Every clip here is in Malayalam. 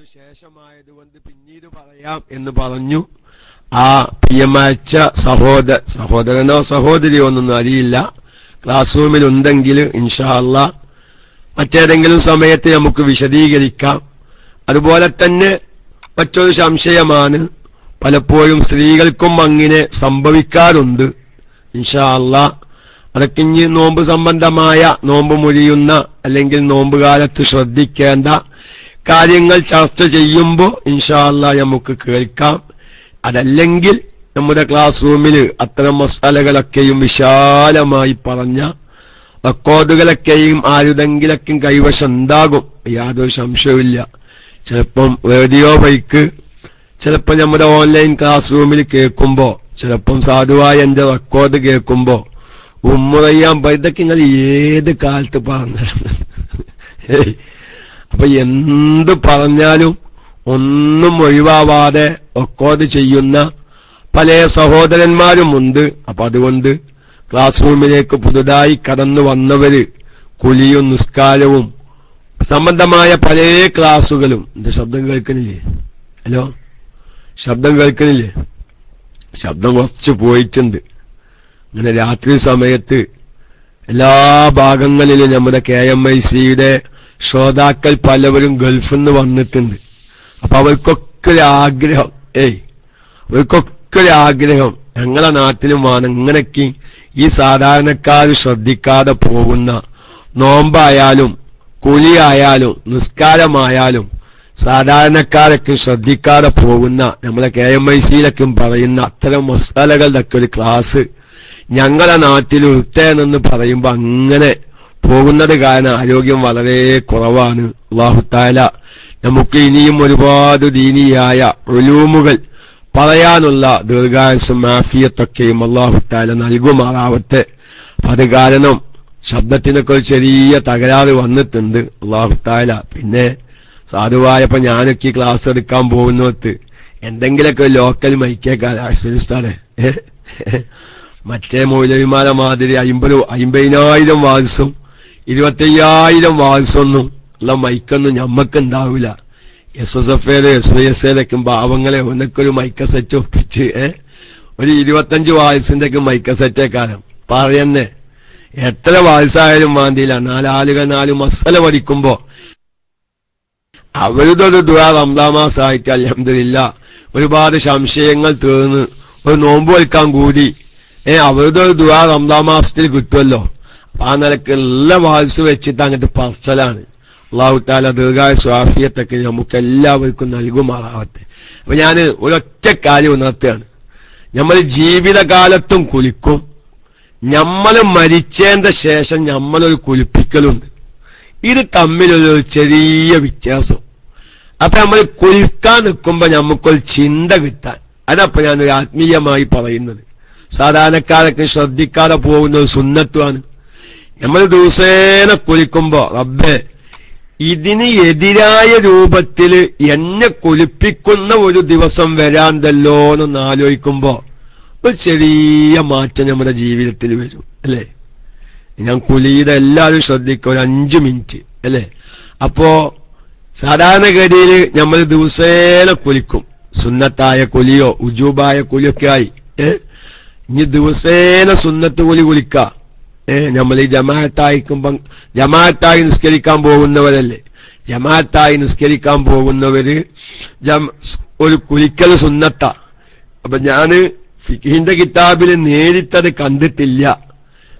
ഇതിനു ശേഷമായതുകൊണ്ട് പിന്നീട് പറയാം എന്ന് പറഞ്ഞു. ആ പി എം അയച്ച സഹോദര സഹോദരനോ സഹോദരിയോ ഒന്നൊന്നും അറിയില്ല. ക്ലാസ് റൂമിൽ ഉണ്ടെങ്കിൽ ഇൻഷാല്ല മറ്റേതെങ്കിലും സമയത്ത് നമുക്ക് വിശദീകരിക്കാം. അതുപോലെ തന്നെ മറ്റൊരു സംശയമാണ്. പലപ്പോഴും സ്ത്രീകൾക്കും അങ്ങനെ സംഭവിക്കാറുണ്ട്. ഇൻഷാല്ല അതൊക്കെ ഇനി നോമ്പ് സംബന്ധമായ നോമ്പ് മുഴിയുന്ന അല്ലെങ്കിൽ നോമ്പുകാലത്ത് ശ്രദ്ധിക്കേണ്ട കാര്യങ്ങൾ ചർച്ച ചെയ്യുമ്പോൾ ഇൻഷാല്ല നമുക്ക് കേൾക്കാം. അതല്ലെങ്കിൽ നമ്മുടെ ക്ലാസ് റൂമിൽ അത്തരം മസാലകളൊക്കെയും വിശാലമായി പറഞ്ഞ റെക്കോർഡുകളൊക്കെയും ആരുതെങ്കിലൊക്കെയും കൈവശം ഉണ്ടാകും. യാതൊരു സംശയവുമില്ല. ചിലപ്പം റേഡിയോ ബൈക്ക് ചിലപ്പോൾ നമ്മുടെ ഓൺലൈൻ ക്ലാസ് റൂമിൽ കേൾക്കുമ്പോൾ ചിലപ്പം സാധുവായ എന്റെ റെക്കോർഡ് കേൾക്കുമ്പോൾ ഉമ്മുറയ്യാൻ ഇതൊക്കെ നിങ്ങൾ ഏത് കാലത്ത് പറഞ്ഞതാണ് ഏയ് അപ്പൊ എന്ത് പറഞ്ഞാലും ഒന്നും ഒഴിവാവാതെ റെക്കോർഡ് ചെയ്യുന്ന പല സഹോദരന്മാരുമുണ്ട്. അപ്പൊ അതുകൊണ്ട് ക്ലാസ് റൂമിലേക്ക് പുതുതായി കടന്നു വന്നവര് കുലിയും നിസ്കാരവും സംബന്ധമായ പല ക്ലാസുകളും എന്റെ ശബ്ദം കേൾക്കണില്ലേ? ഹലോ? ശബ്ദം കേൾക്കണില്ലേ? ശബ്ദം കുറച്ച് പോയിട്ടുണ്ട്. അങ്ങനെ രാത്രി സമയത്ത് എല്ലാ ഭാഗങ്ങളിലും നമ്മുടെ കെ എം ഐ സിയുടെ ശ്രോതാക്കൾ പലവരും ഗൾഫിൽ നിന്ന് വന്നിട്ടുണ്ട്. അപ്പൊ അവർക്കൊക്കെ ഒരു ആഗ്രഹം ഏയ് അവർക്കൊക്കെ ഒരു ആഗ്രഹം ഞങ്ങളെ നാട്ടിലും വേണം ഇങ്ങനെയൊക്കെ ഈ സാധാരണക്കാർ ശ്രദ്ധിക്കാതെ പോകുന്ന നോമ്പായാലും കുലിയായാലും നിസ്കാരമായാലും സാധാരണക്കാരൊക്കെ ശ്രദ്ധിക്കാതെ പോകുന്ന നമ്മളെ കെ എം ഐ സിയിലൊക്കെ പറയുന്ന അത്തരം മസാലകളുടെ ഒക്കെ ഒരു ക്ലാസ് ഞങ്ങളെ നാട്ടിൽ ഉത്തേനെന്ന് പറയുമ്പോ അങ്ങനെ പോകുന്നത് കാരണം ആരോഗ്യം വളരെ കുറവാണ്. അള്ളാഹുത്താല നമുക്ക് ഇനിയും ഒരുപാട് ദീനിയായ ഒലൂമുകൾ പറയാനുള്ള ദീർഘായുസും മാഫിയത്തൊക്കെയും അള്ളാഹുത്താല നൽകുമാറാവട്ടെ. അത് കാരണം ശബ്ദത്തിനൊക്കെ ഒരു ചെറിയ തകരാറ് വന്നിട്ടുണ്ട് അള്ളാഹുത്താല പിന്നെ സാധുവായപ്പോ ഞാനൊക്കെ ക്ലാസ് എടുക്കാൻ പോകുന്നിടത്ത് എന്തെങ്കിലുമൊക്കെ ലോക്കൽ ആശ്രയിച്ചാണ് മറ്റേ മൗലവിമാല മാതിരി അമ്പത് അമ്പതിനായിരം വാത്സും ഇരുപത്തയ്യായിരം വാത്സൊന്നും ഉള്ള മൈക്കൊന്നും ഞമ്മക്ക് ഉണ്ടാവില്ല എസ് എസ് എഫ് എയിൽ എസ് വൈ എസ് എയിലൊക്കെ പാവങ്ങളെ ഒന്നൊക്കൊരു മൈക്ക സെറ്റ് ഒപ്പിച്ച് ഒരു ഇരുപത്തഞ്ച് വാത്സിന്റെ ഒക്കെ മൈക്ക സെറ്റേ കാലം. പറയുന്നേ എത്ര വാത്സായാലും മാന്തിയില്ല. നാലാളുകൾ നാല് മസല പഠിക്കുമ്പോ അവരുടെ ഒരു ദുരാ റംദാമാസായിട്ട് അലഹമില്ല ഒരുപാട് സംശയങ്ങൾ തീർന്ന് ഒരു നോമ്പ് വയ്ക്കാൻ കൂടി ഏ? അവരുടെ ഒരു ദുരാ റംദാമാസത്തിൽ കിട്ടുമല്ലോ ആ നിലയ്ക്ക് എല്ലാ വാത്സ് വെച്ചിട്ട് അങ്ങോട്ട് പറച്ചലാണ്. അള്ളാഹുത്താല ദീർഘായ സ്വാഫിയത്തൊക്കെ നമുക്ക് എല്ലാവർക്കും നൽകുമാറാവട്ടെ. അപ്പൊ ഞാൻ ഒരൊറ്റ കാര്യം ഉണർത്തുകയാണ്. നമ്മൾ ജീവിതകാലത്തും കുലിക്കും. നമ്മൾ മരിച്ചതിന്റെ ശേഷം നമ്മളൊരു കുലിപ്പിക്കലുണ്ട്. ഇത് തമ്മിലൊരു ചെറിയ വ്യത്യാസം. അപ്പൊ നമ്മൾ കുലിക്കാൻ നിൽക്കുമ്പോ നമുക്കൊരു ചിന്ത കിട്ടാൻ. അതപ്പോ ഞാനൊരു ആത്മീയമായി പറയുന്നത്. സാധാരണക്കാരൊക്കെ ശ്രദ്ധിക്കാതെ പോകുന്ന ഒരു സുന്നത്വമാണ് നമ്മൾ ദിവസേന കുലിക്കുമ്പോ റബ്ബേ ഇതിന് എതിരായ രൂപത്തിൽ എന്നെ കൊലിപ്പിക്കുന്ന ഒരു ദിവസം വരാന്തല്ലോ എന്ന് ആലോചിക്കുമ്പോ ഒരു ചെറിയ മാറ്റം നമ്മുടെ ജീവിതത്തിൽ വരും അല്ലേ? ഞാൻ കുലിയുടെ എല്ലാവരും ശ്രദ്ധിക്കും ഒരു അഞ്ചു മിനിറ്റ് അല്ലേ? അപ്പോ സാധാരണഗതിയിൽ നമ്മൾ ദിവസേന കുലിക്കും. സുന്നത്തായ കുലിയോ ഉജൂബായ കുലിയൊക്കെ ആയി ഏ? ഇനി ദിവസേന സുന്നത്ത് കുലി കുലിക്ക. നമ്മൾ ഈ ജമാഅത്തായിക്കുമ്പം ജമാഅത്തായി നിസ്കരിക്കാൻ പോകുന്നവരല്ലേ? ജമാഅത്തായി നിസ്കരിക്കാൻ പോകുന്നവര് ഒരു കുലിക്കൽ സുന്നത്ത. അപ്പൊ ഞാൻ ഫിഖിന്റെ കിതാബിൽ നേരിട്ടത് കണ്ടിട്ടില്ല.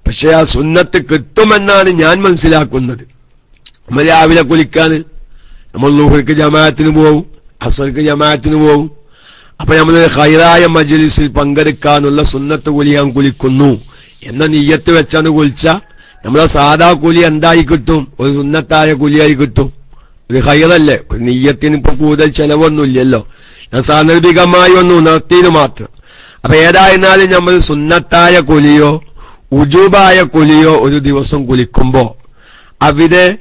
പക്ഷെ ആ സുന്നത്ത് കിട്ടുമെന്നാണ് ഞാൻ മനസ്സിലാക്കുന്നത്. നമ്മൾ രാവിലെ കുലിക്കാന് നമ്മൾ ലൂഹർക്ക് ജമാഅത്തിന് പോവും അസർക്ക് ജമാഅത്തിന് പോവും. അപ്പൊ നമ്മൾ ഹൈറായ മജലിസിൽ പങ്കെടുക്കാനുള്ള സുന്നത്ത് കുലിയാൻ കുലിക്കുന്നു എന്ന നീയത്ത് കുളിച്ച നമ്മളെ സാധാ കുലി എന്തായി കിട്ടും? ഒരു സുന്നത്തായ കുലിയായി കിട്ടും. ഒരു ഹൈറല്ലേ? ഒരു നീയത്തിന് ഇപ്പൊ കൂടുതൽ ചെലവൊന്നുമില്ലല്ലോ. ഞാൻ സാന്ദർഭികമായി ഒന്ന് ഉണർത്തിയത് മാത്രം. അപ്പൊ ഏതായിരുന്നാലും നമ്മൾ സുന്നത്തായ കുലിയോ ഉജൂബായ കുലിയോ ഒരു ദിവസം കുലിക്കുമ്പോ അവിടെ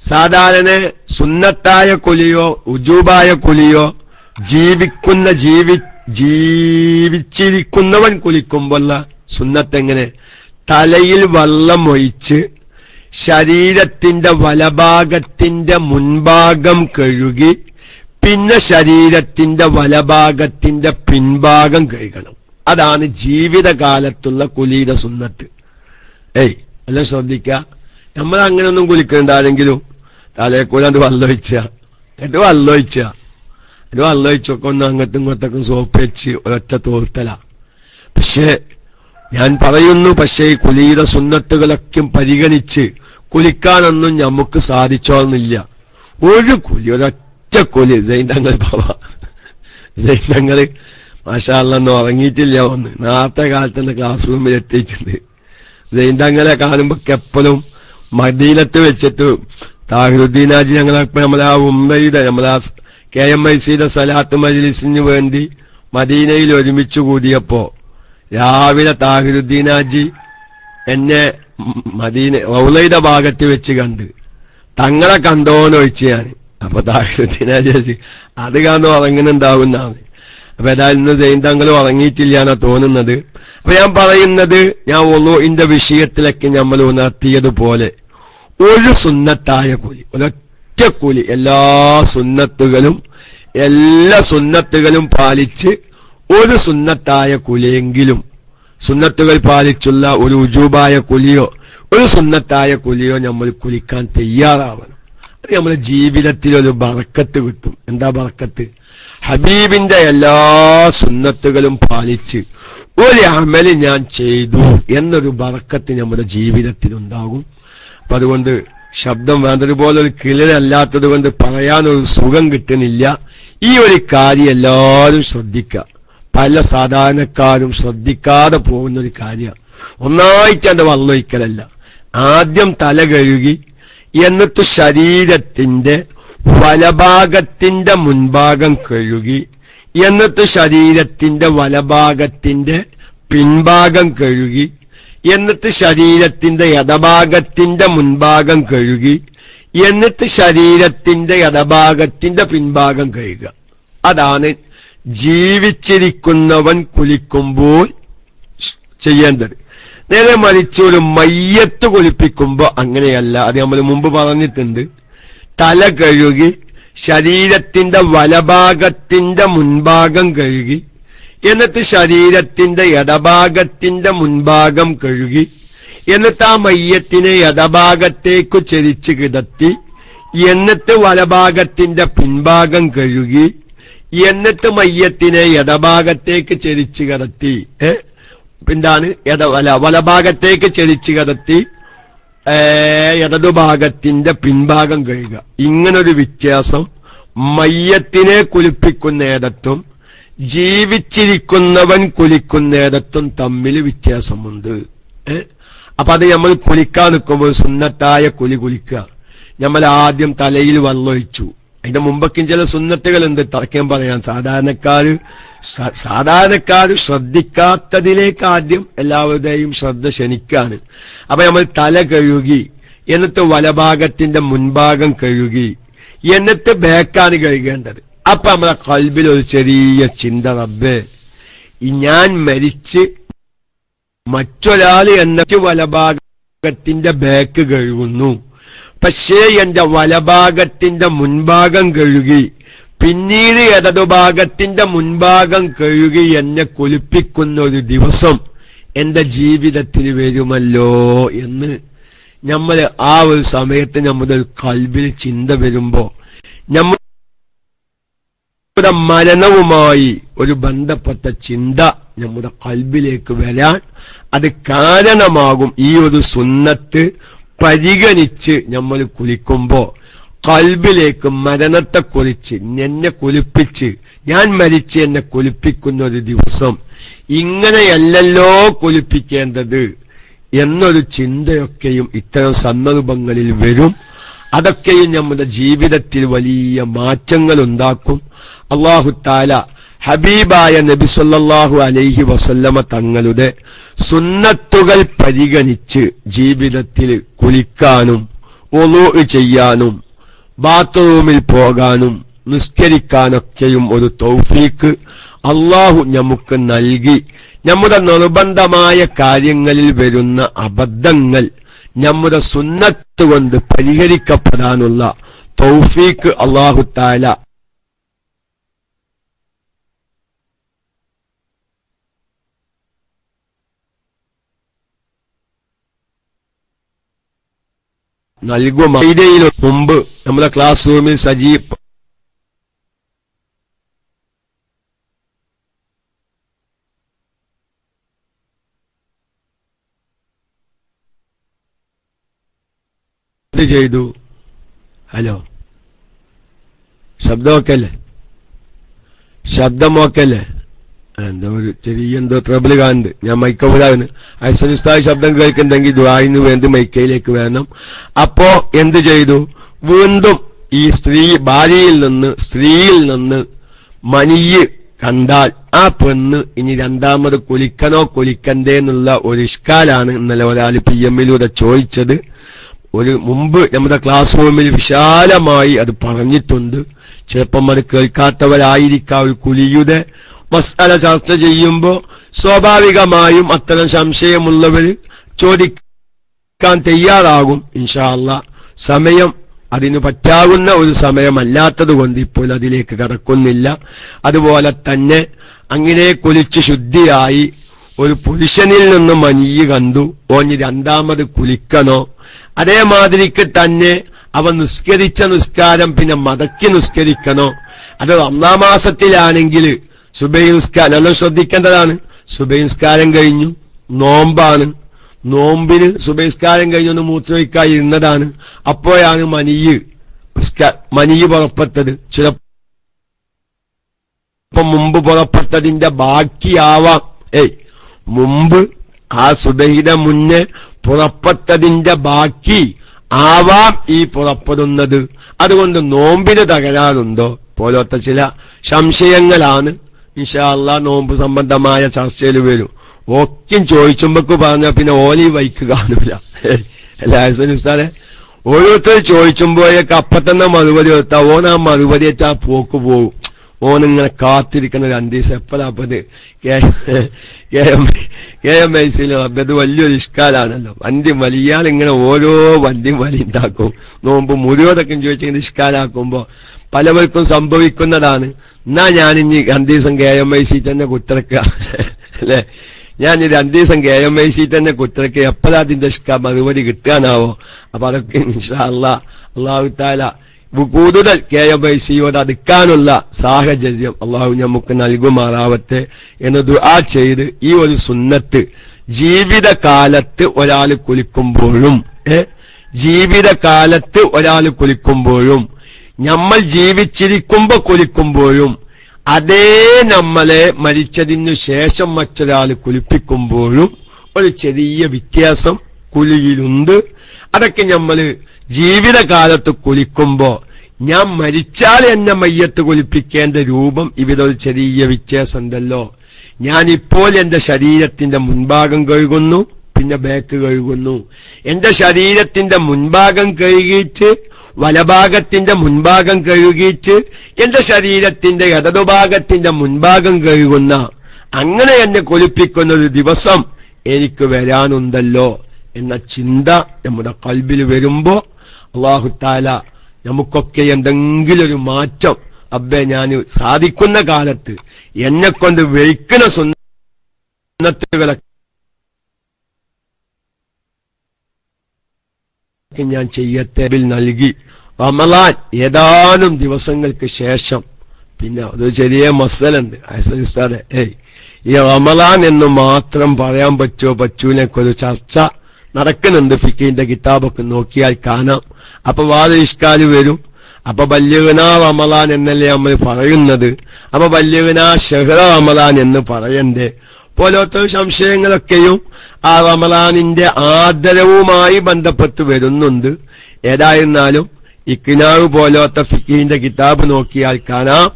സാധാരണ സുന്നത്തായ കുലിയോ ഉജൂബായ കുലിയോ ജീവിക്കുന്ന ജീവി ജീവിച്ചിരിക്കുന്നവൻ കുലിക്കുമ്പോള്ള സുന്നത്ത് എങ്ങനെ തലയിൽ വള്ളമൊഴിച്ച് ശരീരത്തിന്റെ വലഭാഗത്തിന്റെ മുൻഭാഗം കഴുകി പിന്നെ ശരീരത്തിന്റെ വലഭാഗത്തിന്റെ പിൻഭാഗം കഴുകണം. അതാണ് ജീവിതകാലത്തുള്ള കുലിയുടെ സുന്നത്ത്. ഏയ് അല്ല ശ്രദ്ധിക്ക. നമ്മൾ അങ്ങനെയൊന്നും കുലിക്കണ്ട ആരെങ്കിലും. തലേക്കൂല അത് വല്ലൊഴിച്ച ഇത് വല്ലൊഴിച്ച ഇത് വല്ലൊഴിച്ചൊക്കെ ഒന്ന് അങ്ങോട്ടും ഇങ്ങോട്ടൊക്കെ സോപ്പ് വെച്ച് ഒരൊറ്റ തോർത്തല. പക്ഷേ ഞാൻ പറയുന്നു പക്ഷേ കുലിയുടെ സുന്നത്തുകളൊക്കെ പരിഗണിച്ച് കുലിക്കാനൊന്നും നമുക്ക് സാധിച്ചോന്നില്ല. ഒരു കുലി ഒരൊറ്റ കുലി ജൈനങ്ങൾ പോവാ ജൈനങ്ങൾ മാഷാല്ലെന്ന് ഉറങ്ങിയിട്ടില്ല ഒന്ന്. നേരത്തെ കാലത്ത് ക്ലാസ് റൂമിൽ എത്തിയിട്ടുണ്ട്. ജൈന്തങ്ങളെ കാണുമ്പോ എപ്പോഴും മദീനത്ത് വെച്ചിട്ട് താഹിറുദ്ദീനാജി ഞങ്ങളെ നമ്മളെ ആ ഉമ്മയുടെ നമ്മളെ കെ എം ഐ സിയുടെ സലാത്ത് മജ്ലിസിന് വേണ്ടി മദീനയിൽ ഒരുമിച്ച് കൂടിയപ്പോ രാവിലെ താഹിരുദ്ദീനാജി എന്നെ മദീന റൗലയുടെ ഭാഗത്ത് വെച്ച് കണ്ട്. തങ്ങളെ കണ്ടോന്ന് ചോദിച്ചു ഞാൻ അപ്പൊ താഹിരുദ്ദീനാജി അത് കാണുന്ന ഉറങ്ങുന്നുണ്ടാവുന്നാണ് അപ്പൊ ഏതായാലും ഇന്ന് ജയിൻ തങ്ങൾ ഉറങ്ങിയിട്ടില്ല എന്നാ തോന്നുന്നത്. അപ്പൊ ഞാൻ പറയുന്നത് ഞാൻ ഒളുവിന്റെ വിഷയത്തിലൊക്കെ നമ്മൾ ഉണർത്തിയതുപോലെ ഒരു സുന്നത്തായ കൂലി ഒരൊറ്റ കൂലി എല്ലാ സുന്നത്തുകളും എല്ലാ സുന്നത്തുകളും പാലിച്ച് ഒരു സുന്നത്തായ കുലിയെങ്കിലും സുന്നത്തുകൾ പാലിച്ചുള്ള ഒരു ഉജൂബായ കുലിയോ ഒരു സുന്നത്തായ കുലിയോ നമ്മൾ കുലിക്കാൻ തയ്യാറാവണം. അത് നമ്മുടെ ജീവിതത്തിൽ ഒരു ബറക്കത്ത് കിട്ടും. എന്താ ബറക്കത്ത്? ഹബീബിന്റെ എല്ലാ സുന്നത്തുകളും പാലിച്ച് ഒരു അമൽ ഞാൻ ചെയ്തു എന്നൊരു ബറക്കത്ത് നമ്മുടെ ജീവിതത്തിൽ ഉണ്ടാകും അപ്പൊ അതുകൊണ്ട് ശബ്ദം വേണ്ടതുപോലെ ഒരു കിളിരല്ലാത്തത് കൊണ്ട് പറയാനൊരു സുഖം കിട്ടുന്നില്ല. ഈ ഒരു കാര്യം എല്ലാവരും ശ്രദ്ധിക്കുക. പല സാധാരണക്കാരും ശ്രദ്ധിക്കാതെ പോകുന്ന ഒരു കാര്യമാണ് ഒന്നായിട്ട് അത് വള്ളൊഴിക്കലല്ല. ആദ്യം തല കഴുകി എന്നിട്ട് ശരീരത്തിന്റെ വലഭാഗത്തിന്റെ മുൻഭാഗം കഴുകി എന്നിട്ട് ശരീരത്തിന്റെ വലഭാഗത്തിന്റെ പിൻഭാഗം കഴുകി എന്നിട്ട് ശരീരത്തിന്റെ യഥഭാഗത്തിന്റെ മുൻഭാഗം കഴുകി എന്നിട്ട് ശരീരത്തിന്റെ യഥഭാഗത്തിന്റെ പിൻഭാഗം കഴുകുക. അതാണ് ജീവിച്ചിരിക്കുന്നവൻ കുലിക്കുമ്പോൾ ചെയ്യേണ്ടത്. നേരെ മറിച്ച് ഒരു മയ്യത്ത് കുലിപ്പിക്കുമ്പോ അങ്ങനെയല്ല. അത് നമ്മൾ മുമ്പ് പറഞ്ഞിട്ടുണ്ട്. തല കഴുകി ശരീരത്തിന്റെ വലഭാഗത്തിന്റെ മുൻഭാഗം കഴുകി എന്നിട്ട് ശരീരത്തിന്റെ ഇടഭാഗത്തിന്റെ മുൻഭാഗം കഴുകി എന്നിട്ട് ആ മയ്യത്തിനെ ഇടഭാഗത്തേക്ക് ചെരിച്ച് കിടത്തി എന്നിട്ട് വലഭാഗത്തിന്റെ പിൻഭാഗം കഴുകി എന്നിട്ട് മയ്യത്തിനെ ഇടഭാഗത്തേക്ക് ചെരിച്ചു കിടത്തി ഏ? എന്താണ്? ഇട വല വലഭാഗത്തേക്ക് ചെരിച്ചു കിടത്തി ഇടതുഭാഗത്തിന്റെ പിൻഭാഗം കഴിയുക ഇങ്ങനൊരു വ്യത്യാസം മയ്യത്തിനെ കുലിപ്പിക്കുന്നേടത്തും ജീവിച്ചിരിക്കുന്നവൻ കുലിക്കുന്നേടത്തും തമ്മിൽ വ്യത്യാസമുണ്ട് അപ്പൊ അത് നമ്മൾ കുലിക്കാൻ നിൽക്കുമ്പോൾ സുന്നത്തായ കുലി കുലിക്കുക നമ്മൾ ആദ്യം തലയിൽ വെള്ളമൊഴിച്ചു അതിന്റെ മുമ്പൊക്കെ ചില സുന്നത്തുകൾ ഉണ്ട്. തറക്കാൻ പറയാൻ സാധാരണക്കാർ സാധാരണക്കാർ ശ്രദ്ധിക്കാത്തതിലേക്ക് ആദ്യം എല്ലാവരുടെയും ശ്രദ്ധ ക്ഷണിക്കാണ്. അപ്പൊ നമ്മൾ തല കഴുകി എന്നിട്ട് വലഭാഗത്തിന്റെ മുൻഭാഗം കഴുകി എന്നിട്ട് ബേക്കാണ് കഴുകേണ്ടത്. അപ്പൊ നമ്മളെ കൽബിൽ ഒരു ചെറിയ ചിന്ത റബ്ബേ ഞാൻ മരിച്ച് മറ്റൊരാൾ എന്നിട്ട് വലഭാഗത്തിന്റെ ബേക്ക് കഴുകുന്നു. പക്ഷേ എന്റെ വലഭാഗത്തിന്റെ മുൻഭാഗം കഴുകി പിന്നീട് ഇടതുഭാഗത്തിന്റെ മുൻഭാഗം കഴുകി എന്നെ കൊലിപ്പിക്കുന്ന ഒരു ദിവസം എന്റെ ജീവിതത്തിൽ വരുമല്ലോ എന്ന് നമ്മൾ ആ ഒരു സമയത്ത് നമ്മുടെ കൽവിൽ ചിന്ത വരുമ്പോ നമ്മുടെ മരണവുമായി ഒരു ബന്ധപ്പെട്ട ചിന്ത നമ്മുടെ കൽബിലേക്ക് വരാൻ അത് കാരണമാകും. ഈ ഒരു സുന്നത്ത് പരിഗണിച്ച് നമ്മൾ കുലിക്കുമ്പോ കൽബിലേക്ക് മരണത്തെ കുറിച്ച് എന്നെ കുലിപ്പിച്ച് ഞാൻ മരിച്ച് എന്നെ കുലിപ്പിക്കുന്ന ഒരു ദിവസം ഇങ്ങനെയല്ലല്ലോ കുലിപ്പിക്കേണ്ടത് എന്നൊരു ചിന്തയൊക്കെയും ഇത്തരം സന്ദർഭങ്ങളിൽ വരും. അതൊക്കെയും നമ്മുടെ ജീവിതത്തിൽ വലിയ മാറ്റങ്ങൾ ഉണ്ടാക്കും അള്ളാഹു താല ഹബീബായ നബി സല്ലാഹു അലൈഹി വസല്ലമ തങ്ങളുടെ സുന്നത്തുകൾ പരിഗണിച്ച് ജീവിതത്തിൽ കുളിക്കാനും ഒലു ചെയ്യാനും ബാത്റൂമിൽ പോകാനും നിസ്കരിക്കാനൊക്കെയും ഒരു തൗഫീക്ക് അള്ളാഹു നമുക്ക് നൽകി. നമ്മുടെ നിർബന്ധമായ കാര്യങ്ങളിൽ വരുന്ന അബദ്ധങ്ങൾ നമ്മുടെ സുന്നത്ത് കൊണ്ട് പരിഹരിക്കപ്പെടാനുള്ള തൗഫീക്ക് അള്ളാഹു താല നൽകും. ഫ്രൈഡേയിൽ മുമ്പ് നമ്മുടെ ക്ലാസ് റൂമിൽ സജീവ് ചെയ്തു. ഹലോ. ശബ്ദമൊക്കെ അല്ലേ? ശബ്ദമൊക്കെ അല്ലേ? എന്താ ഒരു ചെറിയ എന്തോ ട്രബിൾ കാണുന്നുണ്ട്. ഞാൻ മൈക്കോലാകുന്നു അസനിസ്ഥായി ശബ്ദം കേൾക്കുന്നുണ്ടെങ്കിൽ ദ്വായിന് വേണ്ടി മൈക്കയിലേക്ക് വേണം അപ്പോ എന്ത് ചെയ്തു? വീണ്ടും ഈ സ്ത്രീ ഭാര്യയിൽ നിന്ന് സ്ത്രീയിൽ നിന്ന് മനിയ് കണ്ടാൽ ആ പെണ്ണ് ഇനി രണ്ടാമത് കുലിക്കണോ കുലിക്കണ്ടേ എന്നുള്ള ഒരു ഇഷ്കാലാണ് ഇന്നലെ ഒരാൾ പി എമ്മിലൂടെ ചോദിച്ചത്. ഒരു മുമ്പ് നമ്മുടെ ക്ലാസ് റൂമിൽ വിശാലമായി അത് പറഞ്ഞിട്ടുണ്ട്. ചിലപ്പം അത് കേൾക്കാത്തവരായിരിക്കാം ഒരു കുലിയുടെ മസാല ചർച്ച ചെയ്യുമ്പോൾ സ്വാഭാവികമായും അത്തരം സംശയമുള്ളവർ ചോദിക്കാൻ തയ്യാറാകും ഇൻഷാ അല്ലാ സമയം അതിന് പറ്റാവുന്ന ഒരു സമയമല്ലാത്തത് കൊണ്ട് ഇപ്പോൾ അതിലേക്ക് കടക്കുന്നില്ല. അതുപോലെ തന്നെ അങ്ങനെ കുലിച്ച് ശുദ്ധിയായി ഒരു പുരുഷനിൽ നിന്ന് മനിയ് കണ്ടു. ഓഞ്ഞ് രണ്ടാമത് കുലിക്കണോ അതേമാതിരിക്ക് തന്നെ അവൻ നിസ്കരിച്ച നിസ്കാരം പിന്നെ മടക്കി നിസ്കരിക്കണോ? അത് ഒന്നാം മാസത്തിലാണെങ്കിൽ സുബൈ നിസ്കാരം നല്ല ശ്രദ്ധിക്കേണ്ടതാണ്. സുബൈ നിസ്കാരം കഴിഞ്ഞു നോമ്പാണ്. നോമ്പിന് സുബൈസ്കാരം കഴിഞ്ഞൊന്ന് മൂത്രമൊഴിക്കായി ഇരുന്നതാണ്. അപ്പോഴാണ് മനിയ് മനിയ് പുറപ്പെട്ടത്. ചിലപ്പം മുമ്പ് പുറപ്പെട്ടതിന്റെ ബാക്കിയാവാം. ഏയ് മുമ്പ് ആ സുബഹിയുടെ മുന്നേ പുറപ്പെട്ടതിന്റെ ബാക്കി ആവാം ഈ പുറപ്പെടുന്നത്. അതുകൊണ്ട് നോമ്പിന് തകരാറുണ്ടോ? പോലത്തെ ചില സംശയങ്ങളാണ് ഇൻഷാല്ല നോമ്പ് സംബന്ധമായ ചർച്ചയിൽ വരും. ഒക്കെയും ചോദിച്ചുമ്പക്ക് പറഞ്ഞ പിന്നെ ഓലി വൈക്ക് കാണൂല. ഉസ്താദെ ഓരോരുത്തർ ചോദിച്ചുമ്പോഴേക്ക് അപ്പൊ തന്നെ മറുപടി കൊടുത്താ ഓൻ ആ മറുപടി എത്താ പോക്ക് പോകും ഓനിങ്ങനെ കാത്തിരിക്കുന്ന ഒരു ദിവസം എപ്പോഴാപ്പത് K M K M I സിയിൽ അത് വലിയൊരു ഇഷ്കാലാണല്ലോ. വണ്ടി വലിയാൽ ഇങ്ങനെ ഓരോ വണ്ടിയും വലി ഉണ്ടാക്കും നോമ്പ് മുഴുവതൊക്കെ ചോദിച്ചിങ്ങനെ ഇഷ്കാലാക്കുമ്പോ പലവർക്കും സംഭവിക്കുന്നതാണ്. എന്നാ ഞാനിഞ്ഞി രണ്ടീസം കെ എം ഐ സി തന്നെ കുത്തിറക്കുക. അല്ലെ? ഞാൻ രണ്ടു ദിവസം കെ എം ഐ സി തന്നെ കുത്തിറക്കുക. എപ്പോഴാ മറുപടി കിട്ടാനാവോ അപ്പൊ അതൊക്കെ ഇൻഷാ അള്ളാഹുത്താല അള്ളാഹു താല കൂടുതൽ കെ എം ഐ സിയോട് അടുക്കാനുള്ള സാഹചര്യം അള്ളാഹു നമുക്ക് നൽകുമാറാവട്ടെ എന്ന് ദുആ ചെയ്ത് ഈ ഒരു സുന്നത്ത് ജീവിതകാലത്ത് ഒരാൾ കുളിക്കുമ്പോഴും ഏ? ജീവിതകാലത്ത് ഒരാൾ കുളിക്കുമ്പോഴും നമ്മൾ ജീവിച്ചിരിക്കുമ്പോ കുലിക്കുമ്പോഴും അതേ നമ്മളെ മരിച്ചതിനു ശേഷം മറ്റൊരാൾ കുളിപ്പിക്കുമ്പോഴും ഒരു ചെറിയ വ്യത്യാസം കുലിയിലുണ്ട്. അതൊക്കെ നമ്മൾ ജീവിതകാലത്ത് കുലിക്കുമ്പോ ഞാൻ മരിച്ചാൽ എന്നെ മയ്യത്ത് കുളിപ്പിക്കേണ്ട രൂപം ഇവിടെ ഒരു ചെറിയ വ്യത്യാസം ഉണ്ടല്ലോ ഞാൻ ഇപ്പോൾ എന്റെ ശരീരത്തിന്റെ മുൻഭാഗം കഴുകുന്നു പിന്നെ ബാക്ക് കഴുകുന്നു. എന്റെ ശരീരത്തിന്റെ മുൻഭാഗം കഴുകിയിട്ട് വലഭാഗത്തിന്റെ മുൻഭാഗം കഴുകിയിട്ട് എന്റെ ശരീരത്തിന്റെ ഇടതുഭാഗത്തിന്റെ മുൻഭാഗം കഴുകുന്ന അങ്ങനെ എന്നെ കൊലിപ്പിക്കുന്ന ഒരു ദിവസം എനിക്ക് വരാനുണ്ടല്ലോ എന്ന ചിന്ത നമ്മുടെ കൽബിൽ വരുമ്പോ അള്ളാഹുത്താല നമുക്കൊക്കെ എന്തെങ്കിലും ഒരു മാറ്റം അബ്ബെ ഞാൻ സാധിക്കുന്ന കാലത്ത് എന്നെ കൊണ്ട് വെയ്ക്കുന്ന സുന്നത്തുകളൊക്കെ ഞാൻ ചെയ്യത്തെ നൽകി. റമലാൻ ഏതാനും ദിവസങ്ങൾക്ക് ശേഷം. പിന്നെ ഒരു ചെറിയ മസലുണ്ട്. അസലിസ്താദെ ഏയ് ഈ റമലാൻ എന്ന് മാത്രം പറയാൻ പറ്റുമോ പറ്റൂലൊക്കെ ഒരു ചർച്ച നടക്കുന്നുണ്ട് ഫിക്കിന്റെ കിതാബൊക്കെ നോക്കിയാൽ കാണാം. അപ്പൊ വാദ ഇഷ്കാൽ വരും. അപ്പൊ ബല്യവന റമലാൻ എന്നല്ലേ നമ്മൾ പറയുന്നത്? അപ്പൊ ബല്യവന ഷെഹ്റ റമലാൻ എന്ന് പറയണ്ടേ? പോലത്തെ സംശയങ്ങളൊക്കെയും ആ റമലാനിന്റെ ആദരവുമായി ബന്ധപ്പെട്ട് വരുന്നുണ്ട്. ഏതായിരുന്നാലും ഇക്കിനാവ് പോലത്തെ ഫിക്കീന്റെ കിതാബ് നോക്കിയാൽ കാണാം.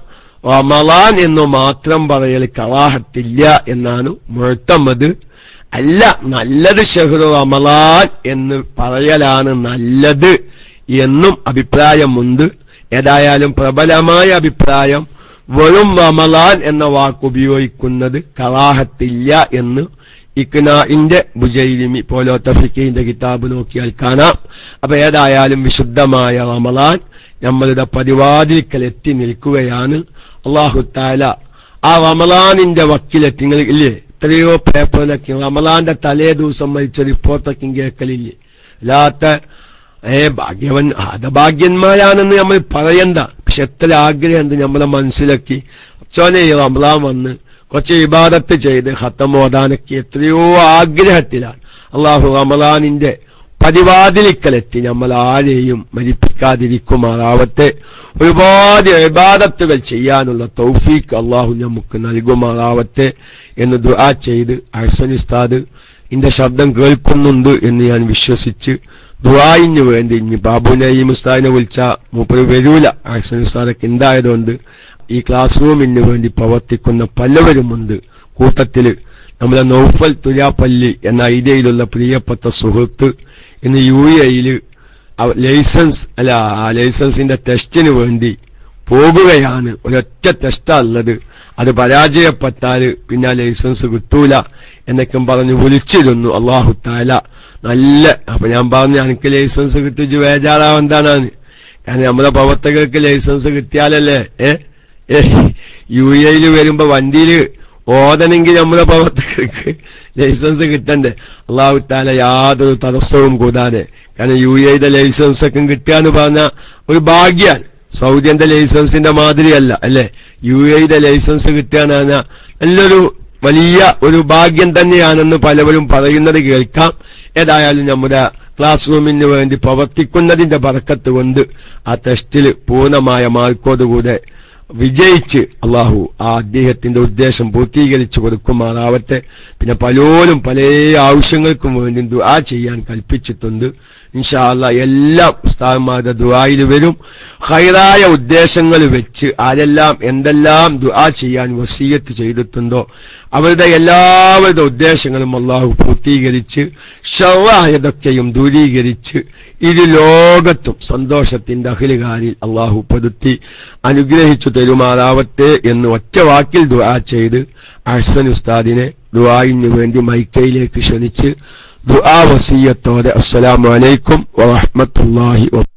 റമലാൻ എന്നു മാത്രം പറയൽ കവാഹത്തില്ല എന്നാണ് മുഴത്തമ്മത് അല്ല നല്ലത് ഷെഹ്റു റമലാൻ എന്ന് പറയലാണ് നല്ലത് എന്നും അഭിപ്രായമുണ്ട്. ഏതായാലും പ്രബലമായ അഭിപ്രായം വെറും റമലാൻ എന്ന വാക്ക് ഉപയോഗിക്കുന്നത് കറാഹത്തില്ല എന്ന് ഇക്നാഇന്റെ ബുജൈലിമി പോലത്തെ ഫിക്കിന്റെ കിതാബ് നോക്കിയാൽ കാണാം. അപ്പൊ ഏതായാലും വിശുദ്ധമായ റമലാൻ നമ്മളുടെ പതിവാതിൽക്കൽ എത്തി നിൽക്കുകയാണ്. അള്ളാഹു താല ആ റമലാനിന്റെ വക്കിലെത്തി. ഇല്ലേ? എത്രയോ പേപ്പറിലൊക്കെ റമലാന്റെ തലേ ദിവസം മരിച്ച റിപ്പോർട്ടൊക്കെ കേൾക്കലില്ലേ? അല്ലാത്ത ഏ ഭാഗ്യവൻ ഹതഭാഗ്യന്മാരാണെന്ന് നമ്മൾ പറയണ്ട. പക്ഷെ എത്ര ആഗ്രഹം നമ്മളെ മനസ്സിലാക്കി. അച്ഛനെ റമലാൻ വന്ന് കുറച്ച് ഇബാദത്ത് ചെയ്ത് ഹത്തം ഓതാനൊക്കെ എത്രയോ ആഗ്രഹത്തിലാണ്. അള്ളാഹു റമലാനിന്റെ പതിവാതിലിക്കലെത്തി നമ്മൾ ആരെയും മരിപ്പിക്കാതിരിക്കുമാറാവട്ടെ ഒരുപാട് ഇബാദത്തുകൾ ചെയ്യാനുള്ള തൗഫീഖ് അള്ളാഹു നമുക്ക് നൽകുമാറാവട്ടെ എന്ന് ദുആ ചെയ്ത് അഹ്സൻ ഉസ്താദ് ശബ്ദം കേൾക്കുന്നുണ്ട് എന്ന് ഞാൻ വിശ്വസിച്ച് ദുആയിന് വേണ്ടി ഇനി ബാബുനെ ഈ ഉസ്താദിനെ വിളിച്ച മൂപ്പര് വരൂല. അഹ്സൻ ഉസ്താദൊക്കെ ഉണ്ടായതുകൊണ്ട് ഈ ക്ലാസ് റൂമിന് വേണ്ടി പ്രവർത്തിക്കുന്ന പലവരുമുണ്ട് കൂട്ടത്തിൽ നമ്മുടെ നൗഫൽ തുലാപ്പള്ളി എന്ന ഐഡിയയിലുള്ള പ്രിയപ്പെട്ട സുഹൃത്ത് ഇന്ന് യു എയിൽ ലൈസൻസ് അല്ല ആ ലൈസൻസിന്റെ ടെസ്റ്റിന് വേണ്ടി പോകുകയാണ്. ഒരൊറ്റ ടെസ്റ്റാ ഉള്ളത്. അത് പരാജയപ്പെട്ടാൽ പിന്നെ ലൈസൻസ് കിട്ടൂല എന്നൊക്കെ പറഞ്ഞ് വിളിച്ചിരുന്നു അള്ളാഹു താല നല്ല അപ്പൊ ഞാൻ പറഞ്ഞു എനിക്ക് ലൈസൻസ് കിട്ടിച്ച് വേജാറാവെന്താണാണ് കാരണം നമ്മുടെ പ്രവർത്തകർക്ക് ലൈസൻസ് കിട്ടിയാലല്ലേ ഏ ഏ? യു എയിൽ വരുമ്പോ വണ്ടിയിൽ ഓതണമെങ്കിൽ നമ്മുടെ പ്രവർത്തകർക്ക് ലൈസൻസ് കിട്ടണ്ടേ? അള്ളാഹു താല യാതൊരു തടസ്സവും കൂടാതെ. കാരണം യു എയുടെ ലൈസൻസ് ഒക്കെ കിട്ടുക എന്ന് പറഞ്ഞ ഒരു ഭാഗ്യാണ് സൗദിന്റെ ലൈസൻസിന്റെ മാതിരിയല്ല അല്ലെ? യു എയുടെ ലൈസൻസ് കിട്ടുകയെന്ന് പറഞ്ഞാൽ നല്ലൊരു വലിയ ഒരു ഭാഗ്യം തന്നെയാണെന്ന് പലവരും പറയുന്നത് കേൾക്കാം. ഏതായാലും നമ്മുടെ ക്ലാസ് റൂമിന് വേണ്ടി പ്രവർത്തിക്കുന്നതിന്റെ പറക്കത്ത് കൊണ്ട് ആ ടെസ്റ്റിൽ പൂർണമായ മാർക്കോടുകൂടെ വിജയിച്ച് അള്ളാഹു ആ അദ്ദേഹത്തിന്റെ ഉദ്ദേശം പൂർത്തീകരിച്ചു കൊടുക്കുമാറാവട്ടെ. പിന്നെ പലരും പല ആവശ്യങ്ങൾക്കും വേണ്ടി ദുആ ചെയ്യാൻ കൽപ്പിച്ചിട്ടുണ്ട്. ഇൻഷാല്ല എല്ലാം ഉസ്താദന്മാരുടെ ദുആയിൽ വരും. ഹൈറായ ഉദ്ദേശങ്ങൾ വെച്ച് ആരെല്ലാം എന്തെല്ലാം ദുആ ചെയ്യാൻ വസീയത്ത് ചെയ്തിട്ടുണ്ടോ അവരുടെ എല്ലാവരുടെ ഉദ്ദേശങ്ങളും അള്ളാഹു പൂർത്തീകരിച്ച് ഷവായതൊക്കെയും ദൂരീകരിച്ച് ഇരു ലോകത്തും സന്തോഷത്തിന്റെ അഖിലുകാരിൽ അള്ളാഹു പെടുത്തി അനുഗ്രഹിച്ചു തരുമാറാവട്ടെ എന്ന് ഒറ്റ വാക്കിൽ ദുആ ചെയ്ത് അഹ്സൻ ഉസ്താദിനെ ദുആയിന് വേണ്ടി മൈക്കയിലേക്ക് ക്ഷണിച്ച് دعاء وصية السلام عليكم ورحمة الله وبركاته.